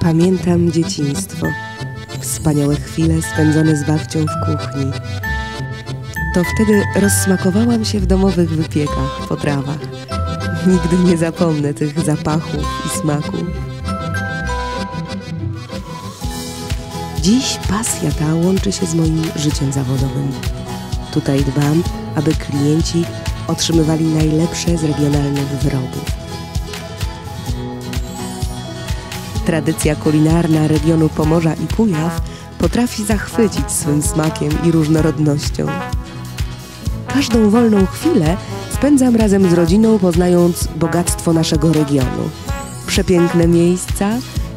Pamiętam dzieciństwo, wspaniałe chwile spędzone z babcią w kuchni. To wtedy rozsmakowałam się w domowych wypiekach, potrawach. Nigdy nie zapomnę tych zapachów i smaków. Dziś pasja ta łączy się z moim życiem zawodowym. Tutaj dbam, aby klienci otrzymywali najlepsze z regionalnych wyrobów. Tradycja kulinarna regionu Pomorza i Kujaw potrafi zachwycić swym smakiem i różnorodnością. Każdą wolną chwilę spędzam razem z rodziną, poznając bogactwo naszego regionu. Przepiękne miejsca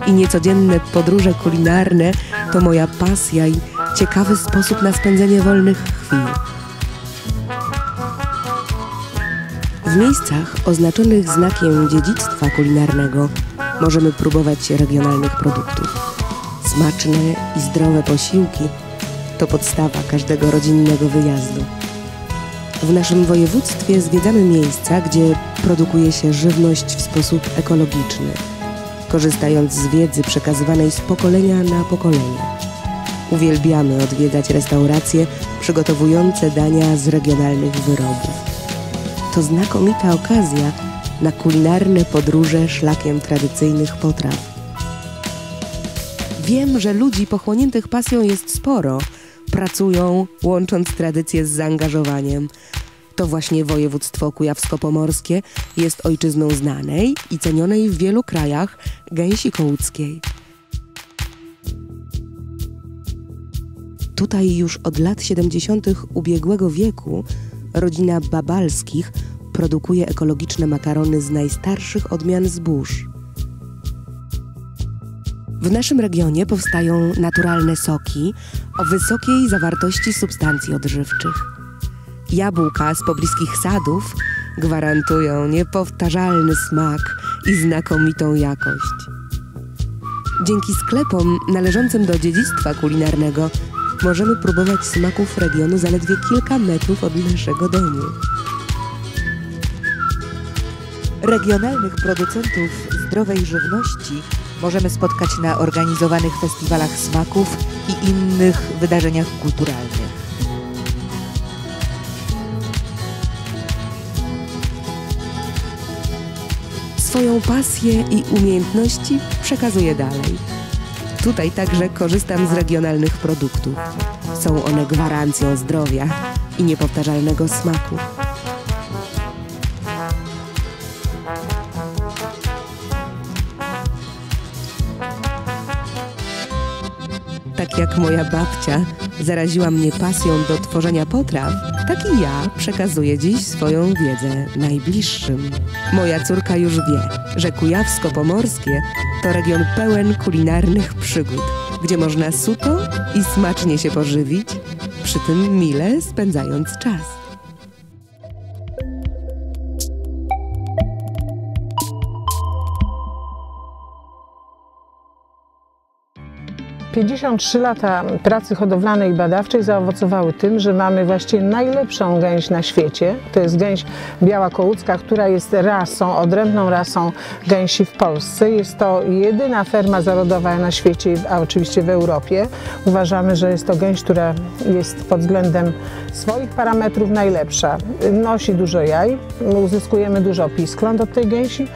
i niecodzienne podróże kulinarne to moja pasja i ciekawy sposób na spędzenie wolnych chwil. W miejscach oznaczonych znakiem dziedzictwa kulinarnego możemy próbować regionalnych produktów. Smaczne i zdrowe posiłki to podstawa każdego rodzinnego wyjazdu. W naszym województwie zwiedzamy miejsca, gdzie produkuje się żywność w sposób ekologiczny, korzystając z wiedzy przekazywanej z pokolenia na pokolenie. Uwielbiamy odwiedzać restauracje przygotowujące dania z regionalnych wyrobów to znakomita okazja na kulinarne podróże szlakiem tradycyjnych potraw. Wiem, że ludzi pochłoniętych pasją jest sporo. Pracują, łącząc tradycje z zaangażowaniem. To właśnie województwo kujawsko-pomorskie jest ojczyzną znanej i cenionej w wielu krajach gęsi kołuckiej. Tutaj już od lat 70. ubiegłego wieku rodzina Babalskich produkuje ekologiczne makarony z najstarszych odmian zbóż. W naszym regionie powstają naturalne soki o wysokiej zawartości substancji odżywczych. Jabłka z pobliskich sadów gwarantują niepowtarzalny smak i znakomitą jakość. Dzięki sklepom należącym do dziedzictwa kulinarnego możemy próbować smaków regionu zaledwie kilka metrów od naszego domu. Regionalnych producentów zdrowej żywności możemy spotkać na organizowanych festiwalach smaków i innych wydarzeniach kulturalnych. Swoją pasję i umiejętności przekazuję dalej. Tutaj także korzystam z regionalnych produktów. Są one gwarancją zdrowia i niepowtarzalnego smaku. Tak jak moja babcia zaraziła mnie pasją do tworzenia potraw, tak i ja przekazuję dziś swoją wiedzę najbliższym. Moja córka już wie, że Kujawsko-Pomorskie to region pełen kulinarnych przygód, gdzie można suto i smacznie się pożywić, przy tym mile spędzając czas. 53 lata pracy hodowlanej i badawczej zaowocowały tym, że mamy właściwie najlepszą gęś na świecie. To jest gęś biała kołucka, która jest rasą, odrębną rasą gęsi w Polsce. Jest to jedyna ferma zarodowa na świecie, a oczywiście w Europie. Uważamy, że jest to gęś, która jest pod względem swoich parametrów najlepsza. Nosi dużo jaj, uzyskujemy dużo piskląt od tej gęsi.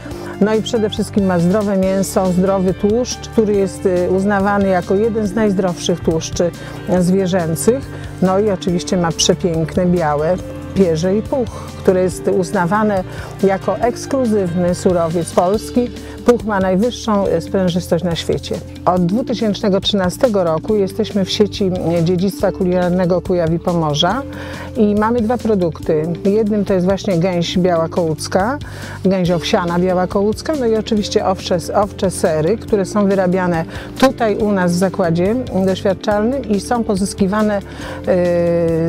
No i przede wszystkim ma zdrowe mięso, zdrowy tłuszcz, który jest y, uznawany jako jeden z najzdrowszych tłuszczy zwierzęcych. No i oczywiście ma przepiękne, białe pierze i puch, które jest uznawane jako ekskluzywny surowiec polski, Puch ma najwyższą sprężystość na świecie. Od 2013 roku jesteśmy w sieci dziedzictwa kulinarnego Kujawi Pomorza i mamy dwa produkty. Jednym to jest właśnie gęś biała kołucka, gęś owsiana biała kołucka, no i oczywiście owcze, owcze sery, które są wyrabiane tutaj u nas w zakładzie doświadczalnym i są pozyskiwane y,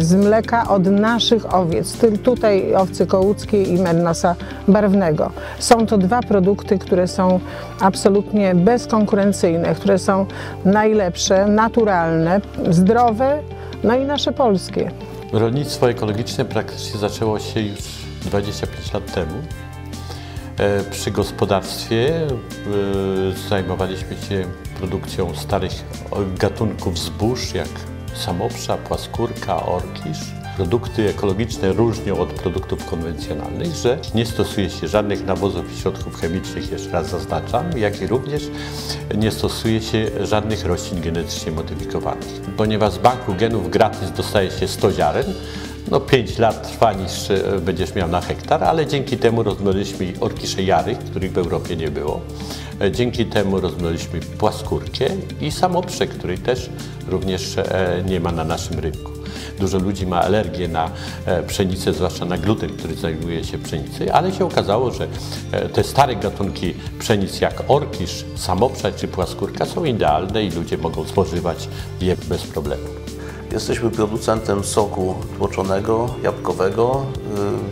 z mleka od naszych owiec, tutaj owcy kołuckiej i mernosa barwnego. Są to dwa produkty, które są absolutnie bezkonkurencyjne, które są najlepsze, naturalne, zdrowe, no i nasze polskie. Rolnictwo ekologiczne praktycznie zaczęło się już 25 lat temu. E, przy gospodarstwie e, zajmowaliśmy się produkcją starych gatunków zbóż, jak samoprza, płaskórka, orkisz. Produkty ekologiczne różnią od produktów konwencjonalnych, że nie stosuje się żadnych nawozów i środków chemicznych, jeszcze raz zaznaczam, jak i również nie stosuje się żadnych roślin genetycznie modyfikowanych. Ponieważ z banku genów gratis dostaje się 100 ziaren, no 5 lat trwa niż e, będziesz miał na hektar, ale dzięki temu rozmnożyliśmy orkisze jary, których w Europie nie było. E, Dzięki temu rozmnożyliśmy płaskórkę i samoprze, której też również e, nie ma na naszym rynku. Dużo ludzi ma alergię na pszenicę, zwłaszcza na gluten, który znajduje się w pszenicy, ale się okazało, że te stare gatunki pszenic jak orkisz, samoprze czy płaskórka są idealne i ludzie mogą spożywać je bez problemu. Jesteśmy producentem soku tłoczonego, jabłkowego.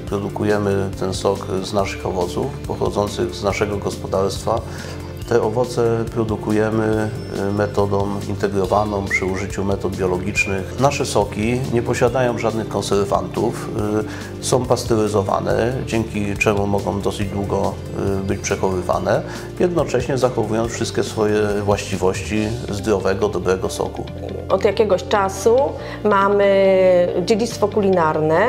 Y, Produkujemy ten sok z naszych owoców pochodzących z naszego gospodarstwa. Te owoce produkujemy y, metodą integrowaną przy użyciu metod biologicznych. Nasze soki nie posiadają żadnych konserwantów, y, są pasteryzowane, dzięki czemu mogą dosyć długo y, być przechowywane, jednocześnie zachowując wszystkie swoje właściwości zdrowego, dobrego soku. Od jakiegoś czasu mamy dziedzictwo kulinarne.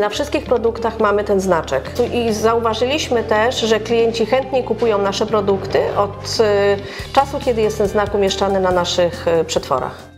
Na wszystkich produktach mamy ten znaczek. I zauważyliśmy też, że klienci chętniej kupują nasze produkty od y, czasu, kiedy jest ten znak umieszczany na naszych y, przetworach.